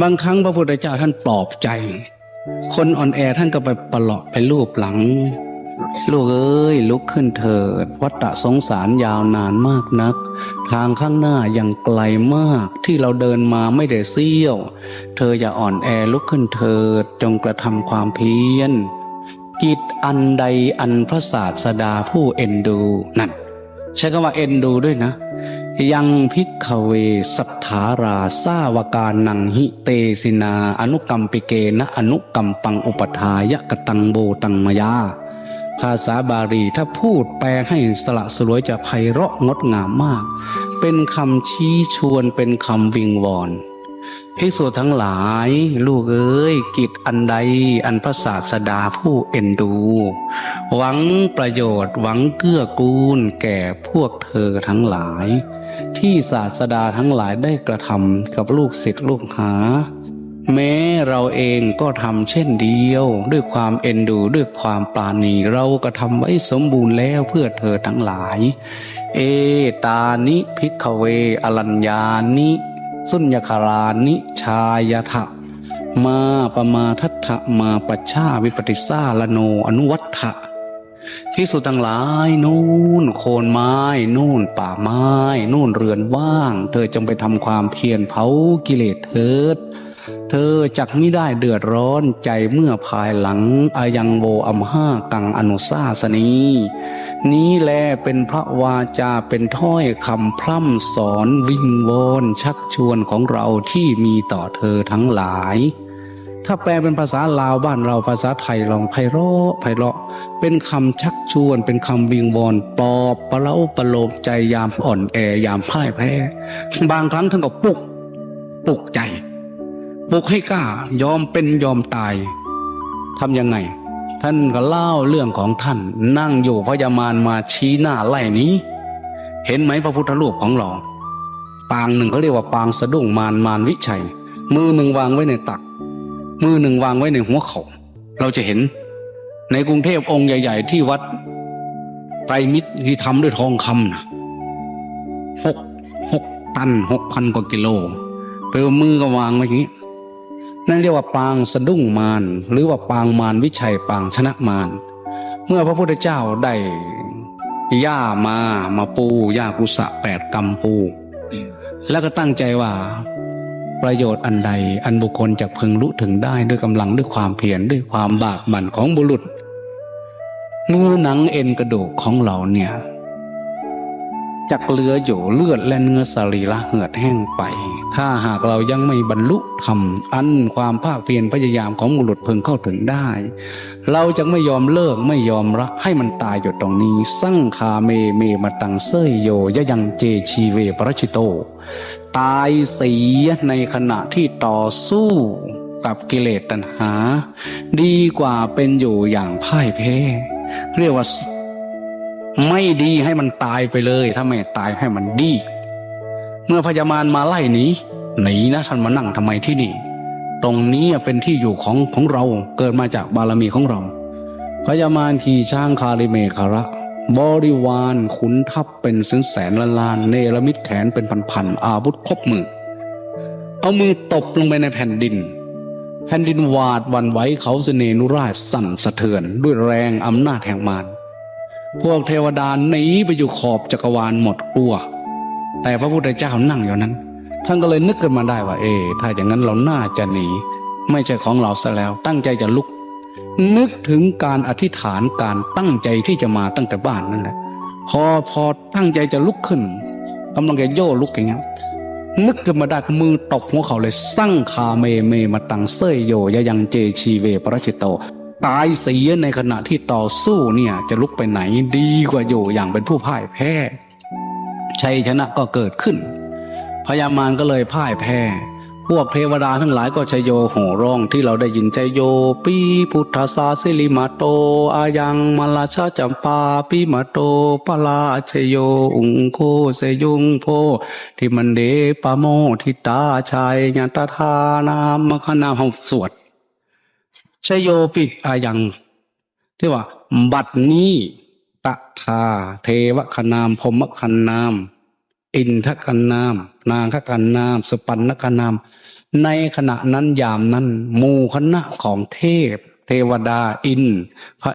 บางครั้งพระพุทธเจ้าท่านปลอบใจ คนอ่อนแอท่านก็ไปปลอบไปลูบหลัง ลูกเอ้ยลุกขึ้นเถิด วัฏสงสารยาวนานมากนัก ทางข้างหน้ายังไกลมากที่เราเดินมาไม่ได้เสี้ยว เธออย่าอ่อนแอลุกขึ้นเถิด จงกระทำความเพียรกิจอันใดอันพระศาสดาผู้เอ็นดูนั่นใช้คำว่าเอ็นดูด้วยนะ ยังพิกเวสัทธาราสาวกานังหิเตสินา อนุกรรมปิเกนะอนุกรรมปังอุปทายะกตังโบตังมยา ภาษาบาลีถ้าพูดแปลให้สละสลวยจะไพเราะงดงามมาก เป็นคำชี้ชวนเป็นคำวิงวอน ภิกษุทั้งหลาย ลูกเอ้ยกิจอันใดอันพระศาสดาผู้เอ็นดู หวังประโยชน์หวังเกื้อกูลแก่พวกเธอทั้งหลาย ที่ศาสดาทั้งหลายได้กระทำกับลูกศิษย์ลูกหา แม้เราเองก็ทำเช่นเดียว ด้วยความเอ็นดูด้วยความปราณีเราก็ทำไว้สมบูรณ์แล้วเพื่อเธอทั้งหลาย เอตานิพิกขเวอรัญญานิ สุญญคารานิชายทะมาปมาทัตถะมาปชชาวิปติสาลโนอนุวัตถะพิสุตังหลายนู่นโคนไม้ นู่นป่าไม้ นู่นเรือนว่าง เธอจงไปทำความเพียรเผากิเลสเถิด เธอจักไม่ได้เดือดร้อนใจเมื่อภายหลังอายังโวอัมห้ากังอนุสาสนีนี้แลเป็นพระวาจาเป็นถ้อยคำพร่ำสอนวิงวอนชักชวนของเราที่มีต่อเธอทั้งหลาย ถ้าแปลเป็นภาษาลาวบ้านเราภาษาไทยลองไพเราะไพเราะ เป็นคำชักชวน เป็นคำวิงวอนปลอบประเล้าประโลมใจยามอ่อนแอยามพ่ายแพ้ บางครั้งท่านก็ปลุกปลุกใจ ปลุกให้กล้ายอมเป็นยอมตายทำยังไง ท่านก็เล่าเรื่องของท่าน นั่งอยู่พญามารมาชี้หน้าไล่นี้ เห็นไหมพระพุทธรูปของเรา ปางหนึ่งเขาเรียกว่าปางสะดุ้งมารมารวิชัย มือหนึ่งวางไว้ในตัก มือหนึ่งวางไว้ในหัวเขา เราจะเห็น ในกรุงเทพองค์ใหญ่ ๆ ที่วัดไตรมิตรที่ทำด้วยทองคำนะหกหกตันหกพันกว่ากิโลเปลวมือก็วางไว้อย่างนี้ นั่นเรียกว่าปางสะดุ้งมารหรือว่าปางมารวิชัยปางชนะมารเมื่อพระพุทธเจ้าได้ย่ามามาปูย่ากุสะแปดกำปู แล้วก็ตั้งใจว่าประโยชน์อันใดอันบุคคลจะพึงรู้ถึงได้ด้วยกำลังด้วยความเพียรด้วยความบากบั่นของบุรุษเนื้อหนังเอ็นกระดูกของเราเนี่ย จักเหลืออยู่เลือดและเนื้อสรีระเหือดแห้งไป ถ้าหากเรายังไม่บรรลุธรรมอันความภาคเพียรพยายามของบุรุษพึงเข้าถึงได้ เราจะไม่ยอมเลิกไม่ยอมรักให้มันตายอยู่ตรงนี้ สั่งคาเมเมมาตังเซยโยยะยังเจชีเวปรชิโต ตายเสียในขณะที่ต่อสู้กับกิเลสตัณหา ดีกว่าเป็นอยู่อย่างพ่ายแพ้เรียกว่า ไม่ดีให้มันตายไปเลย ถ้าไม่ตายให้มันดี เมื่อพญามารมาไล่หนีหนีนะท่านมานั่งทำไมที่นี่ ตรงนี้เป็นที่อยู่ของของเราเกิดมาจากบารมีของเรา พญามารขี่ช้างคาริเมคาระบริวารขุนทัพเป็นแสนแสนล้านล้านเนรมิตแขนเป็นพันๆอาวุธครบมือ เอามือตบลงไปในแผ่นดิน แผ่นดินวาดวันไหวเขาเสนนุราชสั่นสะเทือนด้วยแรงอำนาจแห่งมาร พวกเทวดาหนีไปอยู่ขอบจักรวาลหมดกลัว แต่พระพุทธเจ้านั่งอยู่นั้น ท่านก็เลยนึกขึ้นมาได้ว่า เออถ้าอย่างนั้นเราน่าจะหนี ไม่ใช่ของเราซะแล้ว ตั้งใจจะลุก นึกถึงการอธิษฐานการตั้งใจที่จะมาตั้งแต่บ้านนั่นแหละพอพอตั้งใจจะลุกขึ้นกำลังจะโย่ลุกอย่างเงี้ยนึกขึ้นมาได้มือตบหัวเขาเลย สั่งคาเมเมมาตังเซยโยยยังเจชีเวปรชิตโต ตายเสียในขณะที่ต่อสู้เนี่ยจะลุกไปไหนดีกว่าอยู่อย่างเป็นผู้พ่ายแพ้ ชัยชนะก็เกิดขึ้น พญามารก็เลยพ่ายแพ้ พวกเทวดาทั้งหลายก็ชยโยโห่ร้องที่เราได้ยินชยโย ปีพุทธาสิลิมาโต อายังมาลาชาจัมปาปีมาโตปลาชยโย อุงโคเสยุงโพที่มันเดปะโมทิตาชัยยัตทานามคณามหสวด ชโยปิอายัง ที่ว่า บัดนี้ตะทาเทวคนามพมคนาม อินทกันนาม นางคกันนาม สปันนกันนาม ในขณะนั้นยามนั้น มูคณะของเทพ เทวดาอินพระ